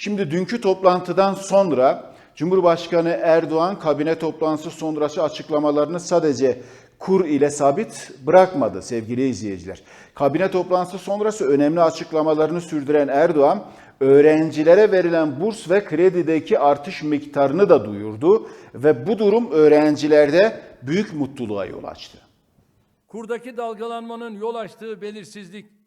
Şimdi dünkü toplantıdan sonra Cumhurbaşkanı Erdoğan kabine toplantısı sonrası açıklamalarını sadece kur ile sabit bırakmadı sevgili izleyiciler. Kabine toplantısı sonrası önemli açıklamalarını sürdüren Erdoğan öğrencilere verilen burs ve kredideki artış miktarını da duyurdu ve bu durum öğrencilerde büyük mutluluğa yol açtı. Kurdaki dalgalanmanın yol açtığı belirsizlik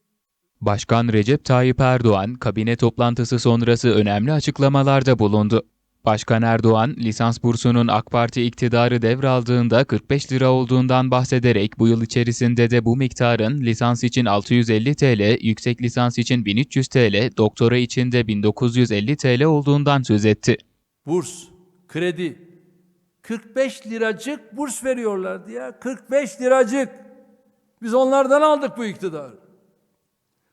Başkan Recep Tayyip Erdoğan kabine toplantısı sonrası önemli açıklamalarda bulundu. Başkan Erdoğan, lisans bursunun AK Parti iktidarı devraldığında 45 lira olduğundan bahsederek bu yıl içerisinde de bu miktarın lisans için 650 TL, yüksek lisans için 1300 TL, doktora için de 1950 TL olduğundan söz etti. burs, kredi 45 liracık burs veriyorlardı ya. 45 liracık. Biz onlardan aldık bu iktidarı.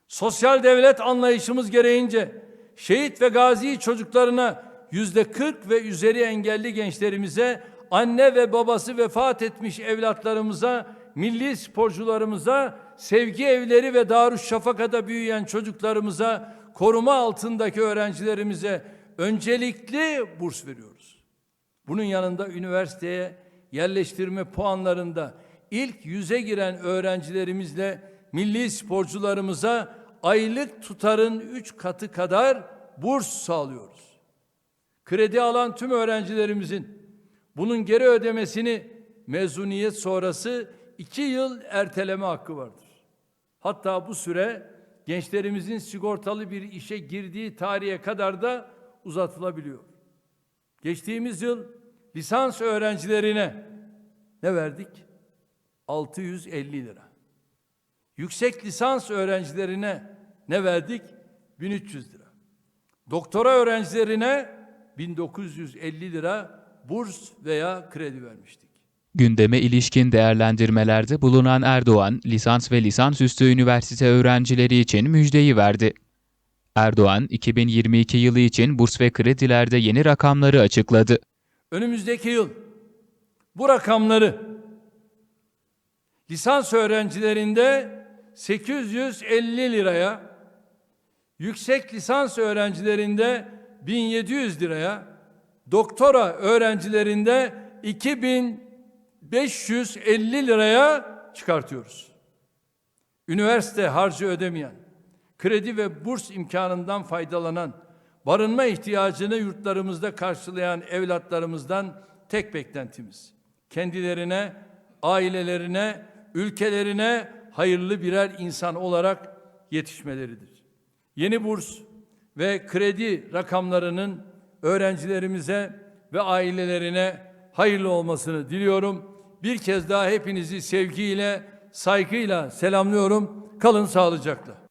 Sosyal devlet anlayışımız gereğince şehit ve gazi çocuklarına yüzde 40 ve üzeri engelli gençlerimize, anne ve babası vefat etmiş evlatlarımıza, milli sporcularımıza, sevgi evleri ve Darüşşafaka'da büyüyen çocuklarımıza, koruma altındaki öğrencilerimize öncelikli burs veriyoruz. Bunun yanında üniversiteye yerleştirme puanlarında ilk yüze giren öğrencilerimizle milli sporcularımıza aylık tutarın üç katı kadar burs sağlıyoruz. Kredi alan tüm öğrencilerimizin bunun geri ödemesini mezuniyet sonrası iki yıl erteleme hakkı vardır. Hatta bu süre gençlerimizin sigortalı bir işe girdiği tarihe kadar da uzatılabiliyor. Geçtiğimiz yıl lisans öğrencilerine ne verdik? 650 lira. Yüksek lisans öğrencilerine ne verdik? 1300 lira. Doktora öğrencilerine 1950 lira burs veya kredi vermiştik. Gündeme ilişkin değerlendirmelerde bulunan Erdoğan, lisans ve lisansüstü üniversite öğrencileri için müjdeyi verdi. Erdoğan, 2022 yılı için burs ve kredilerde yeni rakamları açıkladı. Önümüzdeki yıl bu rakamları lisans öğrencilerinde 850 liraya, yüksek lisans öğrencilerinde 1700 liraya, doktora öğrencilerinde 2550 liraya çıkartıyoruz. Üniversite harcı ödemeyen, kredi ve burs imkanından faydalanan, barınma ihtiyacını yurtlarımızda karşılayan evlatlarımızdan tek beklentimiz. Kendilerine, ailelerine, ülkelerine hayırlı birer insan olarak yetişmeleridir. Yeni burs ve kredi rakamlarının öğrencilerimize ve ailelerine hayırlı olmasını diliyorum. Bir kez daha hepinizi sevgiyle, saygıyla selamlıyorum. Kalın sağlıcakla.